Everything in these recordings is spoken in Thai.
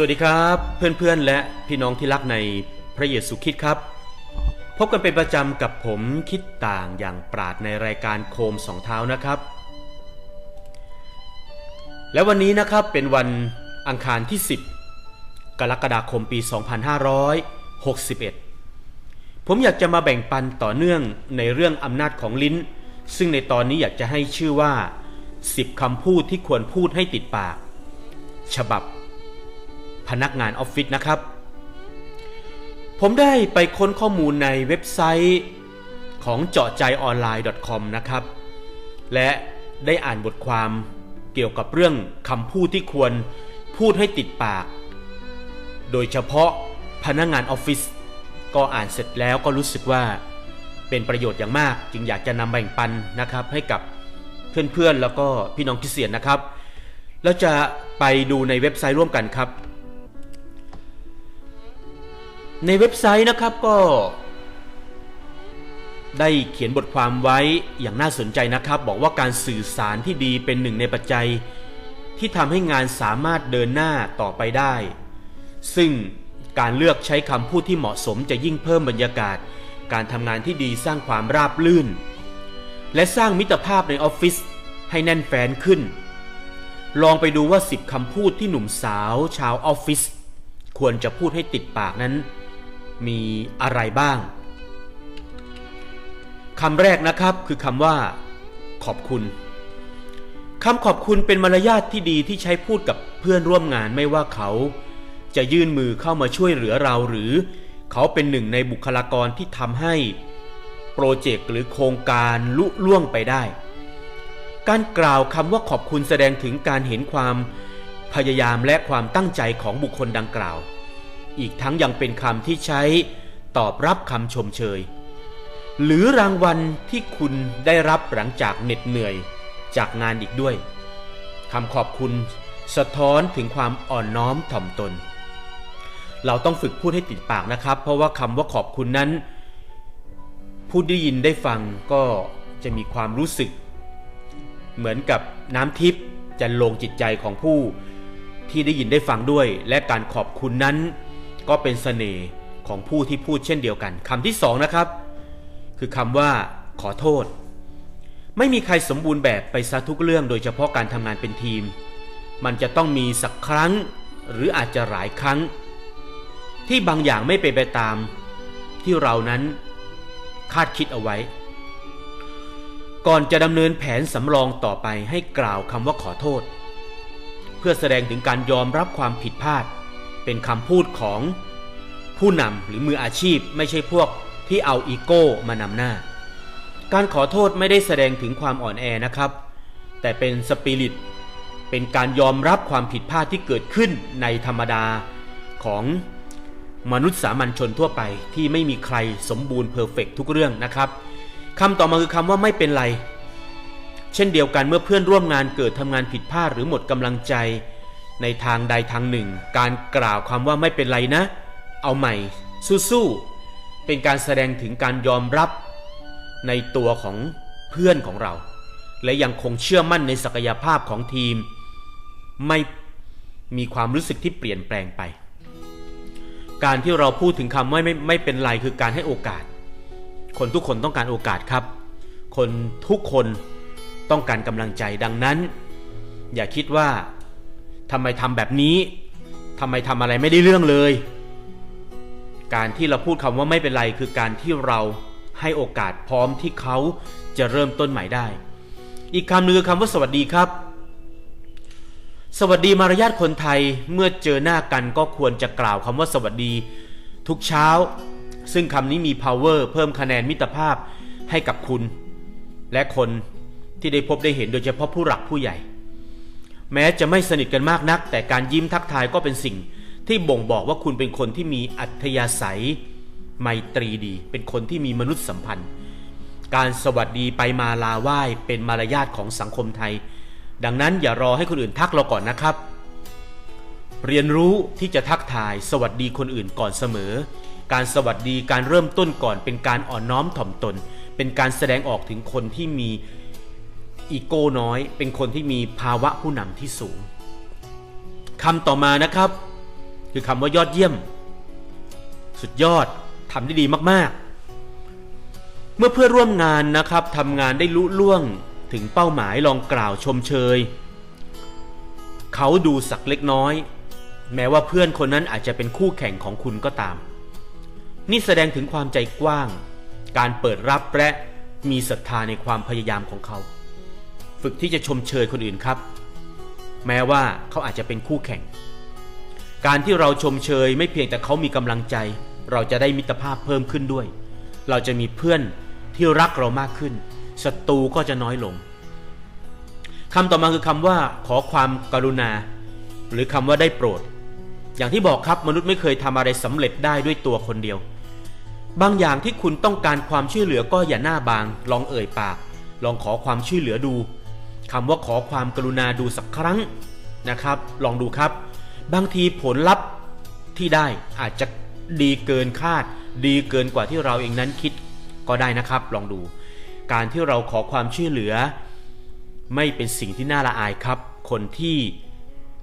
สวัสดีครับเพื่อนๆและพี่น้องที่รักในพระเยซูคริดครับ พบกันเป็นประจำกับผมคิดต่างอย่างปราดในรายการโคมสองเท้านะครับ และวันนี้นะครับเป็นวันอังคารที่ 10 กรกฎาคมปี 2561 ผมอยากจะมาแบ่งปันต่อเนื่องในเรื่องอำนาจของลิ้น ซึ่งในตอนนี้อยากจะให้ชื่อว่า 10คำพูดที่ควรพูดให้ติดปาก ฉบับ พนักงานออฟฟิศนะครับ ผมได้ไปค้นข้อมูลในเว็บไซต์ของเจาะใจออนไลน์ .com นะครับ และได้อ่านบทความเกี่ยวกับเรื่องคำพูดที่ควรพูดให้ติดปาก โดยเฉพาะพนักงานออฟฟิศก็อ่านเสร็จแล้วก็รู้สึกว่าเป็นประโยชน์อย่างมาก จึงอยากจะนำแบ่งปันนะครับ ให้กับเพื่อนๆแล้วก็พี่น้องคริสเตียนนะครับ แล้วจะไปดูในเว็บไซต์ร่วมกันครับ ในเว็บไซต์นะครับก็ ได้เขียนบทความไว้อย่างน่าสนใจนะครับ บอกว่าการสื่อสารที่ดีเป็นหนึ่งในปัจจัย ที่ทำให้งานสามารถเดินหน้าต่อไปได้ ซึ่งการเลือกใช้คำพูดที่เหมาะสมจะยิ่งเพิ่มบรรยากาศ การทำงานที่ดีสร้างความราบลื่น และสร้างมิตรภาพในออฟฟิศให้แน่นแฟนขึ้น ลองไปดูว่า 10คำพูดที่หนุ่มสาว ชาวออฟฟิศควรจะพูดให้ติดปากนั้น มีอะไรบ้างคำแรกนะครับคือคำว่า ขอบคุณคำขอบคุณเป็นมารยาทที่ดีที่ใช้พูดกับเพื่อนร่วมงานไม่ว่าเขา จะยื่นมือเข้ามาช่วยเหลือเราหรือ เขาเป็นหนึ่งในบุคลากรที่ทำให้โปรเจกต์หรือโครงการลุล่วงไปได้ การกล่าวคำว่าขอบคุณแสดงถึงการเห็นความพยายามและความตั้งใจของบุคคลดังกล่าว อีกทั้งยังเป็นคำที่ใช้ตอบรับคำชมเชย หรือรางวัลที่คุณได้รับหลังจากเหน็ดเหนื่อยจากงานอีกด้วยคำขอบคุณสะท้อนถึงความอ่อนน้อมถ่อมตน เราต้องฝึกพูดให้ติดปากนะครับ เพราะว่าคำว่าขอบคุณนั้น ผู้ได้ยินได้ฟังก็จะมีความรู้สึก เหมือนกับน้ำทิพย์จะลงจิตใจของผู้ที่ได้ยินได้ฟังด้วย และการขอบคุณนั้น ก็เป็นเสน่ห์ของผู้ที่พูดเช่นเดียวกันคำที่สองนะครับ คือคำว่า ขอโทษ ไม่มีใครสมบูรณ์แบบไปซะทุกเรื่องโดยเฉพาะการทำงานเป็นทีม มันจะต้องมีสักครั้ง หรืออาจจะหลายครั้ง ที่บางอย่างไม่เป็นไปตาม ที่เรานั้นคาดคิดเอาไว้ ก่อนจะดำเนินแผนสำรองต่อไปให้กล่าวคำว่าขอโทษ เพื่อแสดงถึงการยอมรับความผิดพลาด เป็นคำพูดของผู้นำหรือมืออาชีพไม่ใช่พวกที่เอาอีโก้มานำหน้า การขอโทษไม่ได้แสดงถึงความอ่อนแอนะครับ แต่เป็นสปิริตเป็นการยอมรับความผิดพลาดที่เกิดขึ้นในธรรมดาของมนุษย์สามัญชนทั่วไปที่ไม่มีใครสมบูรณ์เพอร์เฟกทุกเรื่องนะครับคำต่อมาคือคำว่าไม่เป็นไร เช่นเดียวกันเมื่อเพื่อนร่วมงานเกิดทำงานผิดพลาดหรือหมดกำลังใจ ในทางใดทางหนึ่ง การกล่าวคำว่าไม่เป็นไรนะ เอาใหม่ สู้ๆเป็นการแสดงถึงการยอมรับในตัวของเพื่อนของเรา และยังคงเชื่อมั่นในศักยภาพของทีม ไม่มีความรู้สึกที่เปลี่ยนแปลงไป การที่เราพูดถึงคำว่าไม่ไม่เป็นไรคือการให้โอกาส คนทุกคนต้องการโอกาสครับ คนทุกคนต้องการกำลังใจดังนั้น อย่าคิดว่า ทำไมทำแบบนี้ทำไมทำอะไรไม่ได้เรื่องเลย การที่เราพูดคำว่าไม่เป็นไรคือการที่เราให้โอกาสพร้อมที่เขาจะเริ่มต้นใหม่ได้ อีกคำหนึงคือคำว่าสวัสดีครับ สวัสดีมารยาทคนไทยเมื่อเจอหน้ากันก็ควรจะกล่าวคำว่าสวัสดี ทุกเช้า ซึ่งคำนี้มี power เพิ่มคะแนนมิตรภาพให้กับคุณ และคนที่ได้พบได้เห็นโดยเฉพาะผู้หลักผู้ใหญ่ แม้จะไม่สนิทกันมากนัก แต่การยิ้มทักทายก็เป็นสิ่งที่บ่งบอกว่าคุณเป็นคนที่มีอัธยาศัย ไมตรีดี เป็นคนที่มีมนุษยสัมพันธ์ การสวัสดีไปมาลาไหว้เป็นมารยาทของสังคมไทย ดังนั้นอย่ารอให้คนอื่นทักเราก่อนนะครับ เรียนรู้ที่จะทักทายสวัสดีคนอื่นก่อนเสมอ การสวัสดีการเริ่มต้นก่อนเป็นการอ่อนน้อมถ่อมตน เป็นการแสดงออกถึงคนที่มี อีโก้น้อย เป็นคนที่มีภาวะผู้นำที่สูงคำต่อมานะครับ คือคำว่ายอดเยี่ยม สุดยอดทำได้ดีมากๆ เมื่อเพื่อร่วมงานนะครับทำงานได้ลุล่วงถึงเป้าหมายลองกล่าวชมเชย เขาดูสักเล็กน้อย แม้ว่าเพื่อนคนนั้นอาจจะเป็นคู่แข่งของคุณก็ตาม นี่แสดงถึงความใจกว้าง การเปิดรับและมีศรัทธาในความพยายามของเขา ฝึกที่จะชมเชยคนอื่นครับ แม้ว่าเขาอาจจะเป็นคู่แข่ง การที่เราชมเชยไม่เพียงแต่เขามีกำลังใจ เราจะได้มิตรภาพเพิ่มขึ้นด้วย เราจะมีเพื่อนที่รักเรามากขึ้นศัตรูก็จะน้อยลงคำต่อมาคือคำว่าขอความกรุณา หรือคำว่าได้โปรด อย่างที่บอกครับมนุษย์ไม่เคยทำอะไรสำเร็จได้ด้วยตัวคนเดียว บางอย่างที่คุณต้องการความช่วยเหลือก็อย่าหน้าบาง ลองเอ่ยปาก ลองขอความช่วยเหลือดู คำว่าขอความกรุณาดูสักครั้งนะครับ ลองดูครับ บางทีผลลัพธ์ที่ได้อาจจะดีเกินคาด ดีเกินกว่าที่เราเองนั้นคิดก็ได้นะครับ ลองดู การที่เราขอความช่วยเหลือ ไม่เป็นสิ่งที่น่าละอายครับ คนที่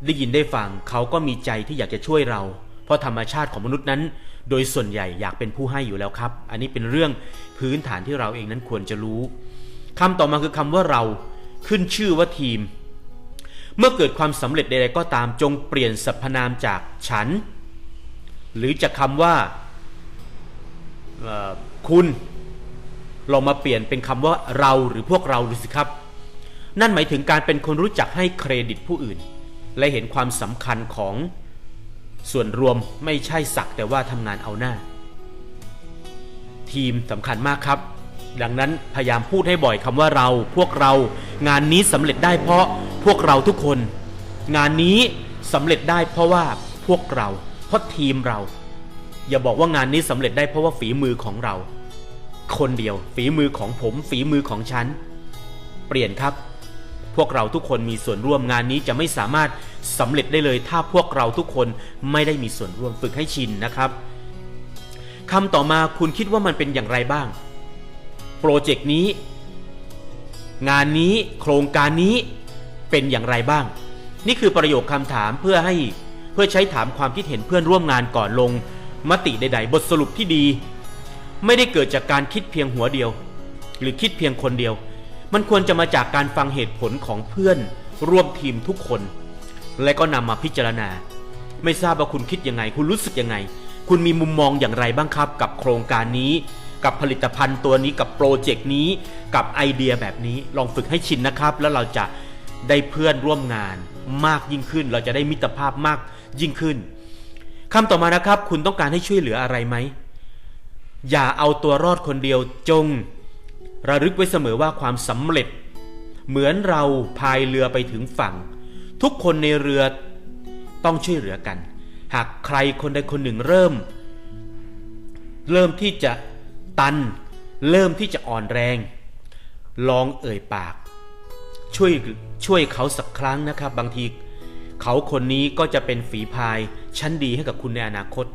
ได้ยินได้ฟังเขาก็มีใจที่อยากจะช่วยเรา เพราะธรรมชาติของมนุษย์นั้น โดยส่วนใหญ่อยากเป็นผู้ให้อยู่แล้วครับ อันนี้เป็นเรื่องพื้นฐานที่เราเองนั้นควรจะรู้คำต่อมาคือคำว่าเรา ขึ้นชื่อว่าทีม เมื่อเกิดความสำเร็จใดๆก็ตามจงเปลี่ยนสรรพนามจากฉัน หรือจากคำว่าคุณลองมาเปลี่ยนเป็นคำว่าเราหรือพวกเราดูสิครับ นั่นหมายถึงการเป็นคนรู้จักให้เครดิตผู้อื่น และเห็นความสำคัญของส่วนรวมไม่ใช่สักแต่ว่าทำงานเอาหน้า ทีมสำคัญมากครับ ดังนั้นพยายามพูดให้บ่อยคำว่าเราพวกเรา งานนี้สำเร็จได้เพราะพวกเราทุกคน งานนี้สำเร็จได้เพราะว่าพวกเรา เพราะทีมเรา อย่าบอกว่างานนี้สำเร็จได้เพราะว่าฝีมือของเรา คนเดียวฝีมือของผม ฝีมือของฉัน เปลี่ยนครับ พวกเราทุกคนมีส่วนร่วมงานนี้จะไม่สามารถสำเร็จได้เลย ถ้าพวกเราทุกคนไม่ได้มีส่วนร่วมฝึกให้ชินนะครับคำต่อมาคุณคิดว่ามันเป็นอย่างไรบ้าง รเจกต์นี้ งานนี้โครงการนี้เป็นอย่างไรบ้าง นี่คือประโยคคำถามเพื่อให้เพื่อใช้ถามความคิดเห็นเพื่อนร่วมงานก่อนลง มติใด ๆ บทสรุปที่ดี ไม่ได้เกิดจากการคิดเพียงหัวเดียว หรือคิดเพียงคนเดียว มันควรจะมาจากการฟังเหตุผลของเพื่อนร่วมทีมทุกคน และก็นำมาพิจารณา ไม่ทราบว่าคุณคิดยังไง คุณรู้สึกยังไง คุณมีมุมมองอย่างไรบ้างครับ กับโครงการนี้ กับผลิตภัณฑ์ตัวนี้กับโปรเจกต์นี้กับไอเดียแบบนี้ลองฝึกให้ชินนะครับ แล้วเราจะได้เพื่อนร่วมงานมากยิ่งขึ้น เราจะได้มิตรภาพมากยิ่งขึ้นคำต่อมานะครับ คุณต้องการให้ช่วยเหลืออะไรไหมอย่าเอาตัวรอดคนเดียวจง ระลึกไว้เสมอว่าความสำเร็จ เหมือนเราพายเรือไปถึงฝั่ง ทุกคนในเรือต้องช่วยเหลือกัน หากใครคนใดคนหนึ่งเริ่ม เริ่มที่จะ ตัน เริ่มที่จะอ่อนแรง ลองเอ่ยปาก ช่วยช่วยเขาสักครั้งนะครับ บางที เขาคนนี้ก็จะเป็นฝีพายชั้นดีให้กับคุณในอนาคต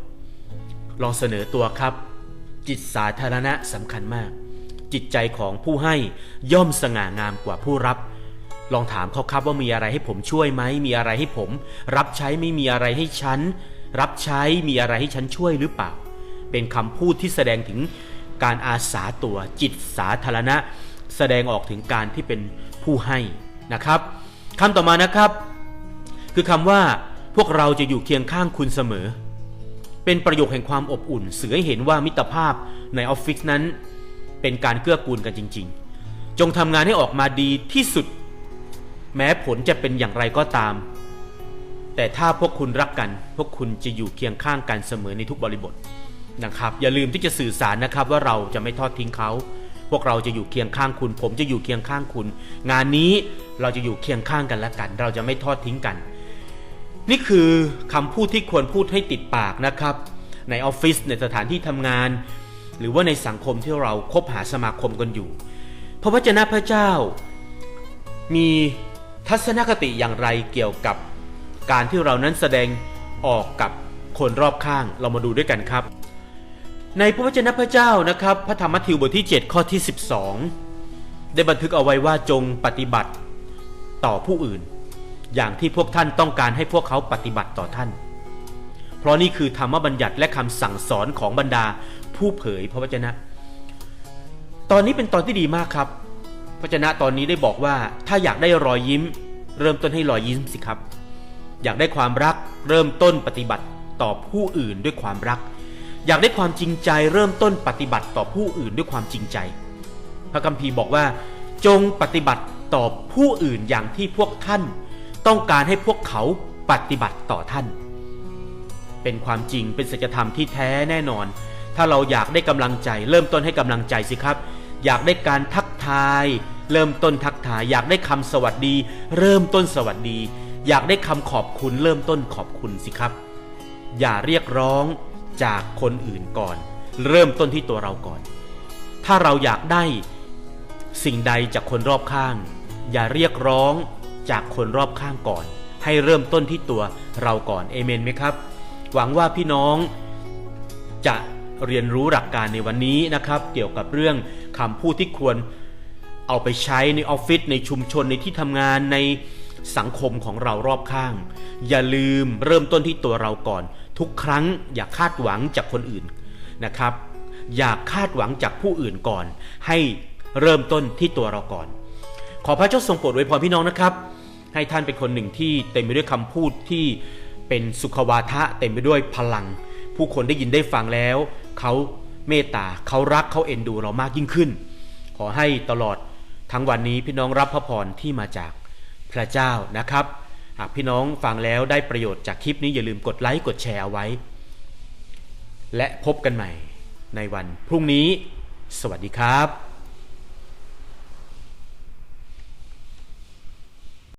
ลองเสนอตัวครับ จิตสาธารณะสำคัญมาก จิตใจของผู้ให้ย่อมสง่างามกว่าผู้รับลองถามเขาครับว่ามีอะไรให้ผมช่วยไหม มีอะไรให้ผม รับใช้ไม่มีอะไรให้ฉัน รับใช้มีอะไรให้ฉันช่วยหรือเปล่า เป็นคำพูดที่แสดงถึง การอาสาตัวจิตสาธารณะ แสดงออกถึงการที่เป็นผู้ให้นะครับคำต่อมานะครับ คือคำว่าพวกเราจะอยู่เคียงข้างคุณเสมอ เป็นประโยคแห่งความอบอุ่น เสือให้เห็นว่ามิตรภาพในออฟฟิศนั้น เป็นการเกื้อกูลกันจริง ๆ จงทำงานให้ออกมาดีที่สุด แม้ผลจะเป็นอย่างไรก็ตาม แต่ถ้าพวกคุณรักกัน พวกคุณจะอยู่เคียงข้างกันเสมอในทุกบริบท นะครับอย่าลืมที่จะสื่อสารนะครับว่าเราจะไม่ทอดทิ้งเขาพวกเราจะอยู่เคียงข้างคุณ ผมจะอยู่เคียงข้างคุณ งานนี้เราจะอยู่เคียงข้างกันและกัน เราจะไม่ทอดทิ้งกัน นี่คือคำพูดที่ควรพูดให้ติดปากนะครับ ในออฟฟิศในสถานที่ทำงาน หรือว่าในสังคมที่เราคบหาสมาคมกันอยู่พระวจนะพระเจ้า มีทัศนคติอย่างไรเกี่ยวกับการที่เรานั้นแสดงออกกับคนรอบข้างเรามาดูด้วยกันครับ ในพระวจนะพระเจ้านะครับ พระธรรมมัทธิวบทที่ 7 ข้อที่ 12 ได้บันทึกเอาไว้ว่าจงปฏิบัติต่อผู้อื่น อย่างที่พวกท่านต้องการให้พวกเขาปฏิบัติต่อท่าน เพราะนี่คือธรรมบัญญัติและคำสั่งสอนของบรรดาผู้เผยพระวจนะ ตอนนี้เป็นตอนที่ดีมากครับ พระวจนะตอนนี้ได้บอกว่าถ้าอยากได้รอยยิ้ม เริ่มต้นให้รอยยิ้มสิครับ อยากได้ความรักเริ่มต้นปฏิบัติต่อผู้อื่นด้วยความรัก อยากได้ความจริงใจเริ่มต้นปฏิบัติต่อผู้อื่นด้วยความจริงใจ พระคัมภีร์บอกว่า จงปฏิบัติต่อผู้อื่นอย่างที่พวกท่าน ต้องการให้พวกเขาปฏิบัติต่อท่าน เป็นความจริงเป็นสัจธรรมที่แท้แน่นอน ถ้าเราอยากได้กำลังใจ เริ่มต้นให้กำลังใจสิครับ อยากได้การทักทาย เริ่มต้นทักทายอยากได้คำสวัสดี เริ่มต้นสวัสดี อยากได้คำขอบคุณ เริ่มต้นขอบคุณสิครับ อย่าเรียกร้อง จากคนอื่นก่อน เริ่มต้นที่ตัวเราก่อน ถ้าเราอยากได้สิ่งใดจากคนรอบข้าง อย่าเรียกร้องจากคนรอบข้างก่อน ให้เริ่มต้นที่ตัวเราก่อนเอเมนไหมครับ หวังว่าพี่น้องจะเรียนรู้หลักการในวันนี้นะครับ เกี่ยวกับเรื่องคำพูดที่ควรเอาไปใช้ในออฟฟิศในชุมชนในที่ทำงานในสังคมของเรารอบข้าง อย่าลืมเริ่มต้นที่ตัวเราก่อน ทุกครั้งอย่าคาดหวังจากคนอื่นนะครับ อย่าคาดหวังจากผู้อื่นก่อน ให้เริ่มต้นที่ตัวเราก่อน ขอพระเจ้าทรงโปรดอวยพรพี่น้องนะครับ ให้ท่านเป็นคนหนึ่งที่เต็มไปด้วยคำพูดที่เป็นสุขวาทะเต็มไปด้วยพลัง ผู้คนได้ยินได้ฟังแล้วเขาเมตตาเขารักเขาเอ็นดูเรามากยิ่งขึ้น ขอให้ตลอดทั้งวันนี้พี่น้องรับพระพรที่มาจากพระเจ้านะครับ พี่น้องฟังแล้วได้ประโยชน์จากคลิปนี้อย่าลืมกดไลค์กดแชร์เอาไว้ และพบกันใหม่ในวันพรุ่งนี้ สวัสดีครับ